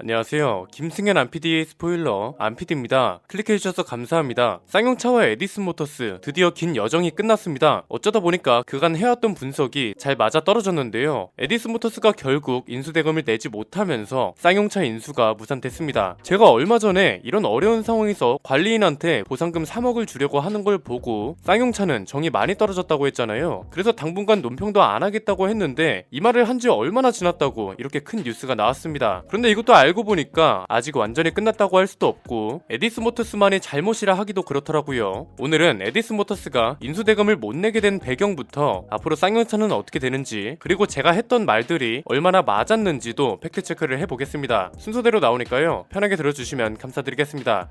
안녕하세요. 김승현 안PD의 스포일러 안PD입니다. 클릭해주셔서 감사합니다. 쌍용차와 에디슨 모터스 드디어 긴 여정이 끝났습니다. 어쩌다 보니까 그간 해왔던 분석이 잘 맞아 떨어졌는데요. 에디슨 모터스가 결국 인수대금을 내지 못하면서 쌍용차 인수가 무산됐습니다. 제가 얼마 전에 이런 어려운 상황에서 관리인한테 보상금 3억을 주려고 하는 걸 보고 쌍용차는 정이 많이 떨어졌다고 했잖아요. 그래서 당분간 논평도 안 하겠다고 했는데 이 말을 한 지 얼마나 지났다고 이렇게 큰 뉴스가 나왔습니다. 그런데 이것도 알고 보니까 아직 완전히 끝났다고 할 수도 없고 에디스 모터스만의 잘못이라 하기도 그렇더라고요. 오늘은 에디스 모터스가 인수대금을 못 내게 된 배경부터 앞으로 쌍용차는 어떻게 되는지 그리고 제가 했던 말들이 얼마나 맞았는지도 팩트체크를 해보겠습니다. 순서대로 나오니까요. 편하게 들어주시면 감사드리겠습니다.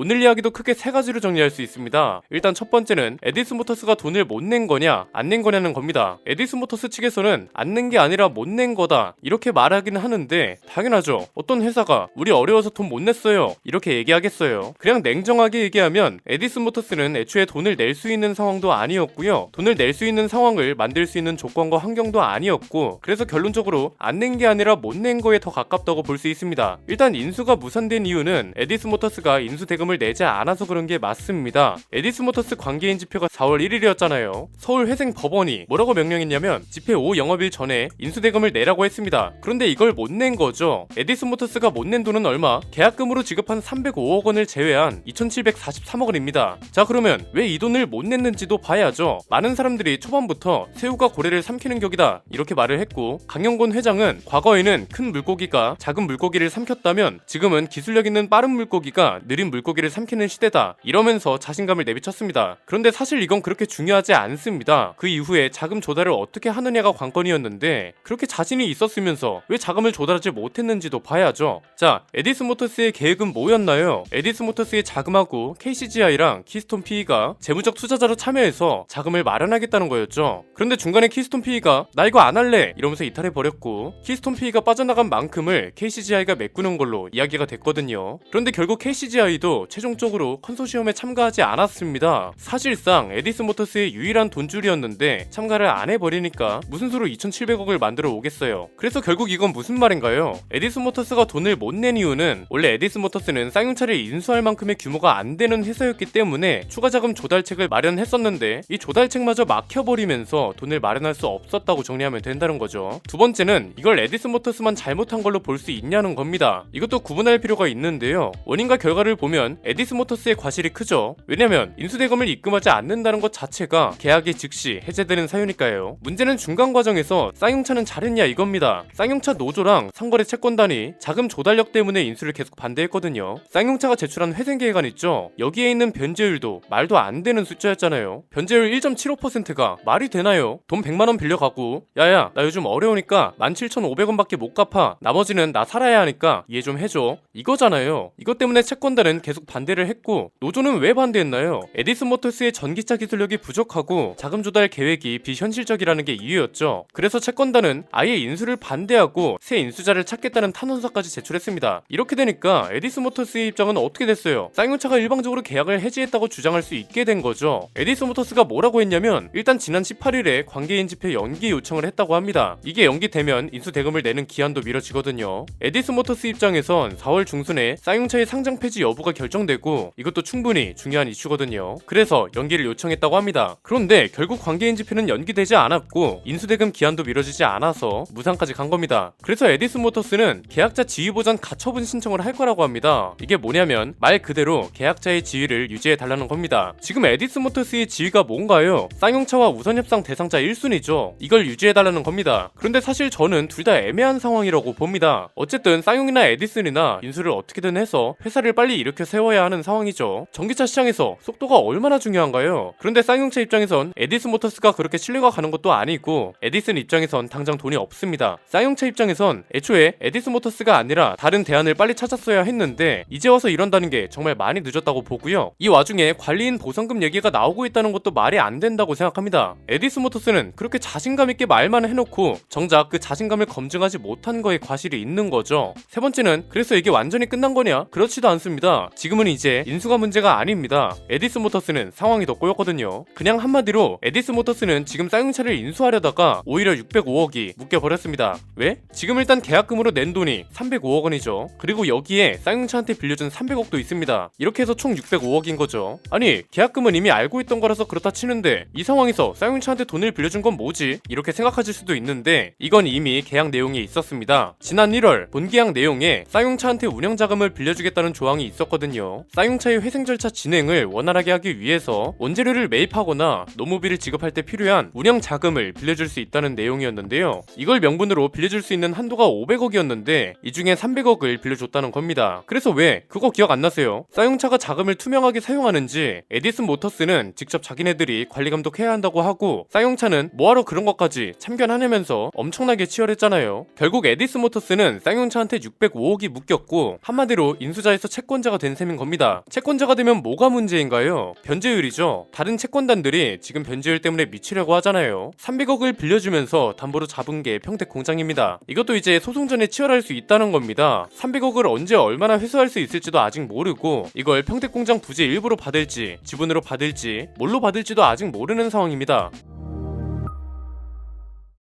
오늘 이야기도 크게 세 가지로 정리할 수 있습니다. 일단 첫 번째는 에디스 모터스가 돈을 못 낸 거냐, 안 낸 거냐는 겁니다. 에디스 모터스 측에서는 안 낸 게 아니라 못 낸 거다. 이렇게 말하기는 하는데, 당연하죠. 어떤 회사가 우리 어려워서 돈 못 냈어요. 이렇게 얘기하겠어요. 그냥 냉정하게 얘기하면 에디스 모터스는 애초에 돈을 낼 수 있는 상황도 아니었고요. 돈을 낼 수 있는 상황을 만들 수 있는 조건과 환경도 아니었고, 그래서 결론적으로 안 낸 게 아니라 못 낸 거에 더 가깝다고 볼 수 있습니다. 일단 인수가 무산된 이유는 에디스 모터스가 인수 대금 세금을 내지 않아서 그런 게 맞습니다. 에디스 모터스 관계인 지표가 4월 1일이었잖아요. 서울 회생 법원이 뭐라고 명령했냐면 집회 5 영업일 전에 인수대금을 내라고 했습니다. 그런데 이걸 못 낸 거죠. 에디스 모터스가 못 낸 돈은 얼마? 계약금으로 지급한 305억 원을 제외한 2,743억 원입니다. 자 그러면 왜 이 돈을 못 냈는지도 봐야죠. 많은 사람들이 초반부터 새우가 고래를 삼키는 격이다 이렇게 말을 했고 강영곤 회장은 과거에는 큰 물고기가 작은 물고기를 삼켰다면 지금은 기술력 있는 빠른 물고기가 느린 물고기 고기를 삼키는 시대다. 이러면서 자신감을 내비쳤습니다. 그런데 사실 이건 그렇게 중요하지 않습니다. 그 이후에 자금 조달을 어떻게 하느냐가 관건이었는데 그렇게 자신이 있었으면서 왜 자금을 조달하지 못했는지도 봐야죠. 자, 에디스 모터스의 계획은 뭐였나요? 에디스 모터스의 자금하고 KCGI랑 키스톤 PE가 재무적 투자자로 참여해서 자금을 마련하겠다는 거였죠. 그런데 중간에 키스톤 PE가 나 이거 안 할래 이러면서 이탈해 버렸고 키스톤 PE가 빠져나간 만큼을 KCGI가 메꾸는 걸로 이야기가 됐거든요. 그런데 결국 KCGI도 최종적으로 컨소시엄에 참가하지 않았습니다. 사실상 에디스 모터스의 유일한 돈줄이었는데 참가를 안 해버리니까 무슨 수로 2,700억을 만들어 오겠어요. 그래서 결국 이건 무슨 말인가요? 에디스 모터스가 돈을 못 낸 이유는 원래 에디스 모터스는 쌍용차를 인수할 만큼의 규모가 안 되는 회사였기 때문에 추가 자금 조달책을 마련했었는데 이 조달책마저 막혀버리면서 돈을 마련할 수 없었다고 정리하면 된다는 거죠. 두 번째는 이걸 에디스 모터스만 잘못한 걸로 볼 수 있냐는 겁니다. 이것도 구분할 필요가 있는데요. 원인과 결과를 보면 에디스 모터스의 과실이 크죠. 왜냐면 인수대금을 입금하지 않는다는 것 자체가 계약이 즉시 해제되는 사유니까요. 문제는 중간 과정에서 쌍용차는 잘했냐 이겁니다. 쌍용차 노조랑 상거래 채권단이 자금 조달력 때문에 인수를 계속 반대했거든요. 쌍용차가 제출한 회생 계획안 있죠. 여기에 있는 변제율도 말도 안 되는 숫자였잖아요. 변제율 1.75%가 말이 되나요? 돈 100만 원 빌려가고 야야 나 요즘 어려우니까 17,500원밖에 못 갚아. 나머지는 나 살아야 하니까 이해 좀 해줘. 이거잖아요. 이것 때문에 채권단은 계속 반대를 했고 노조는 왜 반대했나요? 에디슨 모터스의 전기차 기술력이 부족하고 자금 조달 계획이 비현실적이라는 게 이유였죠. 그래서 채권단은 아예 인수를 반대하고 새 인수자를 찾겠다는 탄원서까지 제출했습니다. 이렇게 되니까 에디슨 모터스의 입장은 어떻게 됐어요? 쌍용차가 일방적으로 계약을 해지했다고 주장할 수 있게 된 거죠. 에디슨 모터스가 뭐라고 했냐면 일단 지난 18일에 관계인 집회 연기 요청을 했다고 합니다. 이게 연기되면 인수 대금을 내는 기한도 미뤄지거든요. 에디슨 모터스 입장에선 4월 중순에 쌍용차의 상장 폐지 여부가 결 정되고 이것도 충분히 중요한 이슈거든요. 그래서 연기를 요청했다고 합니다. 그런데 결국 관계인 집회는 연기되지 않았고 인수대금 기한도 미뤄지지 않아서 무상까지 간 겁니다. 그래서 에디슨 모터스는 계약자 지위 보전 가처분 신청을 할 거라고 합니다. 이게 뭐냐면 말 그대로 계약자의 지위를 유지해 달라는 겁니다. 지금 에디슨 모터스의 지위가 뭔가요? 쌍용차와 우선협상 대상자 1순위죠. 이걸 유지해 달라는 겁니다. 그런데 사실 저는 둘 다 애매한 상황이라고 봅니다. 어쨌든 쌍용이나 에디슨이나 인수를 어떻게든 해서 회사를 빨리 일으켜 세워 야 하는 상황이죠. 전기차 시장에서 속도가 얼마나 중요한가요? 그런데 쌍용차 입장에선 에디슨 모터스가 그렇게 신뢰가 가는 것도 아니고 에디슨 입장에선 당장 돈이 없습니다. 쌍용차 입장에선 애초에 에디슨 모터스가 아니라 다른 대안을 빨리 찾았어야 했는데 이제 와서 이런다는 게 정말 많이 늦었다고 보고요. 이 와중에 관리인 보상금 얘기가 나오고 있다는 것도 말이 안 된다고 생각합니다. 에디슨 모터스는 그렇게 자신감 있게 말만 해놓고 정작 그 자신감을 검증하지 못한 거에 과실이 있는 거죠. 세 번째는 그래서 이게 완전히 끝난 거냐? 그렇지도 않습니다. 지금 지금은 이제 인수가 문제가 아닙니다. 에디스 모터스는 상황이 더 꼬였거든요. 그냥 한마디로 에디스 모터스는 지금 쌍용차를 인수하려다가 오히려 605억이 묶여버렸습니다. 왜? 지금 일단 계약금으로 낸 돈이 305억 원이죠. 그리고 여기에 쌍용차한테 빌려준 300억도 있습니다. 이렇게 해서 총 605억인 거죠. 아니 계약금은 이미 알고 있던 거라서 그렇다 치는데 이 상황에서 쌍용차한테 돈을 빌려준 건 뭐지? 이렇게 생각하실 수도 있는데 이건 이미 계약 내용에 있었습니다. 지난 1월 본계약 내용에 쌍용차한테 운영 자금을 빌려주겠다는 조항이 있었거든 요. 쌍용차의 회생 절차 진행을 원활하게 하기 위해서 원재료를 매입하거나 노무비를 지급할 때 필요한 운영 자금을 빌려줄 수 있다는 내용이었는데요. 이걸 명분으로 빌려줄 수 있는 한도가 500억이었는데 이 중에 300억을 빌려줬다는 겁니다. 그래서 왜 그거 기억 안 나세요? 쌍용차가 자금을 투명하게 사용하는지 에디슨 모터스는 직접 자기네들이 관리 감독해야 한다고 하고 쌍용차는 뭐하러 그런 것까지 참견하냐면서 엄청나게 치열했잖아요. 결국 에디슨 모터스는 쌍용차한테 605억이 묶였고 한마디로 인수자에서 채권자가 된 셈인 겁니다. 채권자가 되면 뭐가 문제인가요? 변제율이죠. 다른 채권단들이 지금 변제율 때문에 미치려고 하잖아요. 300억을 빌려주면서 담보로 잡은 게 평택 공장입니다. 이것도 이제 소송 전에 치열할 수 있다는 겁니다. 300억을 언제 얼마나 회수할 수 있을지도 아직 모르고 이걸 평택 공장 부지 일부로 받을지 지분으로 받을지 뭘로 받을지도 아직 모르는 상황입니다.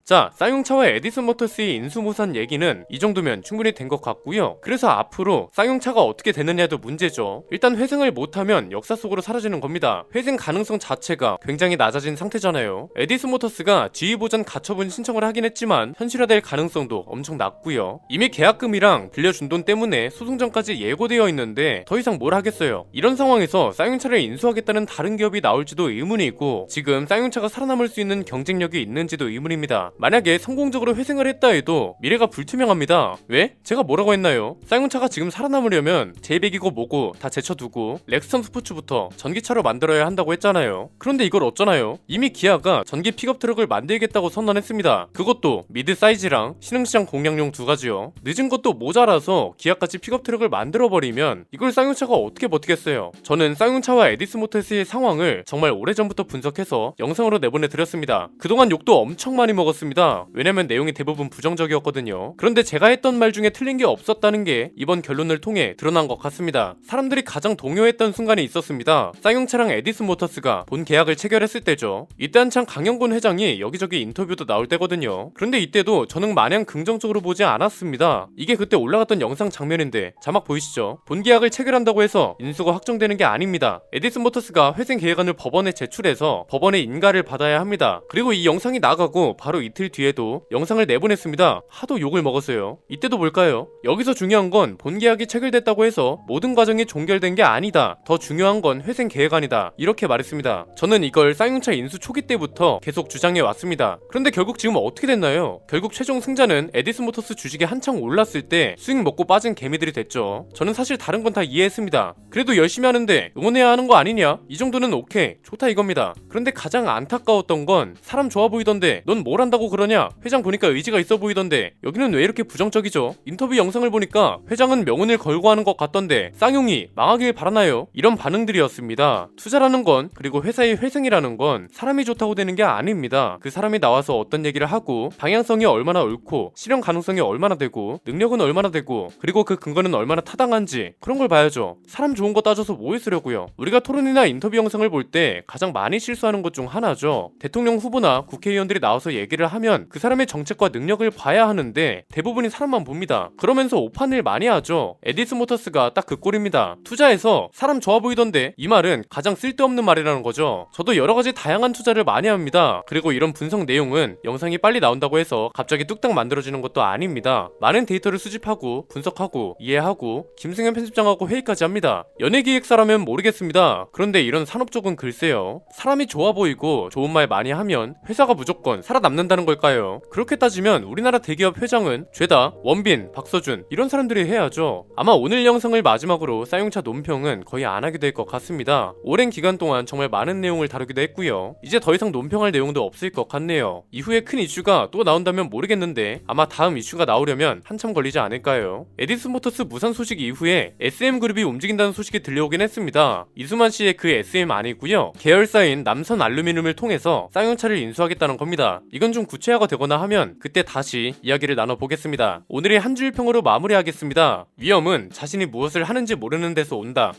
자, 쌍용차와 에디슨 모터스의 인수무산 얘기는 이 정도면 충분히 된 것 같고요. 그래서 앞으로 쌍용차가 어떻게 되느냐도 문제죠. 일단 회생을 못하면 역사 속으로 사라지는 겁니다. 회생 가능성 자체가 굉장히 낮아진 상태잖아요. 에디슨 모터스가 지휘 보전 가처분 신청을 하긴 했지만 현실화될 가능성도 엄청 낮고요. 이미 계약금이랑 빌려준 돈 때문에 소송 전까지 예고되어 있는데 더 이상 뭘 하겠어요. 이런 상황에서 쌍용차를 인수하겠다는 다른 기업이 나올지도 의문이고 지금 쌍용차가 살아남을 수 있는 경쟁력이 있는지도 의문입니다. 만약에 성공적으로 회생을 했다 해도 미래가 불투명합니다. 왜? 제가 뭐라고 했나요? 쌍용차가 지금 살아남으려면 제이백이고 뭐고 다 제쳐두고 렉스턴 스포츠부터 전기차로 만들어야 한다고 했잖아요. 그런데 이걸 어쩌나요? 이미 기아가 전기 픽업 트럭을 만들겠다고 선언했습니다. 그것도 미드 사이즈랑 신흥시장 공략용 두 가지요. 늦은 것도 모자라서 기아까지 픽업 트럭을 만들어버리면 이걸 쌍용차가 어떻게 버티겠어요? 저는 쌍용차와 에디스 모터스의 상황을 정말 오래전부터 분석해서 영상으로 내보내 드렸습니다. 그동안 욕도 엄청 많이 먹었습니다. 왜냐면 내용이 대부분 부정적이었거든요. 그런데 제가 했던 말 중에 틀린 게 없었다는 게 이번 결론을 통해 드러난 것 같습니다. 사람들이 가장 동요했던 순간이 있었습니다. 쌍용차랑 에디슨 모터스가 본 계약을 체결했을 때죠. 이때 한창 강영곤 회장이 여기저기 인터뷰도 나올 때거든요. 그런데 이때도 저는 마냥 긍정적으로 보지 않았습니다. 이게 그때 올라갔던 영상 장면인데 자막 보이시죠? 본 계약을 체결한다고 해서 인수가 확정되는 게 아닙니다. 에디슨 모터스가 회생 계획안을 법원에 제출해서 법원의 인가를 받아야 합니다. 그리고 이 영상이 나가고 바로 이틀 뒤에도 영상을 내보냈습니다. 하도 욕을 먹었어요. 이때도 뭘까요? 여기서 중요한 건 본 계약이 체결됐다고 해서 모든 과정이 종결된 게 아니다. 더 중요한 건 회생 계획안이다. 이렇게 말했습니다. 저는 이걸 쌍용차 인수 초기 때부터 계속 주장해 왔습니다. 그런데 결국 지금 어떻게 됐나요? 결국 최종 승자는 에디슨 모터스 주식이 한창 올랐을 때 수익 먹고 빠진 개미들이 됐죠. 저는 사실 다른 건 다 이해했습니다. 그래도 열심히 하는데 응원해야 하는 거 아니냐? 이 정도는 오케이. 좋다 이겁니다. 그런데 가장 안타까웠던 건 사람 좋아 보이던데 넌 뭘 한다고 그러냐? 회장 보니까 의지가 있어 보이던데 여기는 왜 이렇게 부정적이죠? 인터뷰 영상을 보니까 회장은 명운을 걸고 하는 것 같던데 쌍용이 망하길 바라나요? 이런 반응들이었습니다. 투자라는 건 그리고 회사의 회생이라는 건 사람이 좋다고 되는 게 아닙니다. 그 사람이 나와서 어떤 얘기를 하고 방향성이 얼마나 옳고 실현 가능성이 얼마나 되고 능력은 얼마나 되고 그리고 그 근거는 얼마나 타당한지 그런 걸 봐야죠. 사람 좋은 거 따져서 뭐 했으려고요? 우리가 토론이나 인터뷰 영상을 볼 때 가장 많이 실수하는 것 중 하나죠. 대통령 후보나 국회의원들이 나와서 얘기를 하면 그 사람의 정책과 능력을 봐야 하는데 대부분이 사람만 봅니다. 그러면서 오판을 많이 하죠. 에디스 모터스가 딱 그 꼴입니다. 투자해서 사람 좋아 보이던데 이 말은 가장 쓸데없는 말이라는 거죠. 저도 여러 가지 다양한 투자를 많이 합니다. 그리고 이런 분석 내용은 영상이 빨리 나온다고 해서 갑자기 뚝딱 만들어지는 것도 아닙니다. 많은 데이터를 수집하고 분석하고 이해하고 김승현 편집장하고 회의까지 합니다. 연예기획사라면 모르겠습니다. 그런데 이런 산업 쪽은 글쎄요. 사람이 좋아 보이고 좋은 말 많이 하면 회사가 무조건 살아남는다는 걸까요? 그렇게 따지면 우리나라 대기업 회장은 죄다, 원빈, 박서준 이런 사람들이 해야죠. 아마 오늘 영상을 마지막으로 쌍용차 논평은 거의 안 하게 될 것 같습니다. 오랜 기간 동안 정말 많은 내용을 다루기도 했고요. 이제 더 이상 논평할 내용도 없을 것 같네요. 이후에 큰 이슈가 또 나온다면 모르겠는데 아마 다음 이슈가 나오려면 한참 걸리지 않을까요? 에디슨 모터스 무산 소식 이후에 SM 그룹이 움직인다는 소식이 들려오긴 했습니다. 이수만 씨의 그 SM 아니고요. 계열사인 남선 알루미늄을 통해서 쌍용차를 인수하겠다는 겁니다. 이건 좀 구체화가 되거나 하면 그때 다시 이야기를 나눠보겠습니다. 오늘의 한 줄 평으로 마무리하겠습니다. 위험은 자신이 무엇을 하는지 모르는 데서 온다.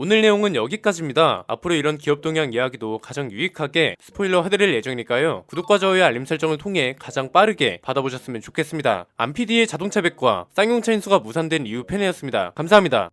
오늘 내용은 여기까지입니다. 앞으로 이런 기업 동향 이야기도 가장 유익하게 스포일러 해드릴 예정이니까요. 구독과 좋아요 알림 설정을 통해 가장 빠르게 받아보셨으면 좋겠습니다. 안PD의 자동차 백과 쌍용차 인수가 무산된 이후 팬이었습니다. 감사합니다.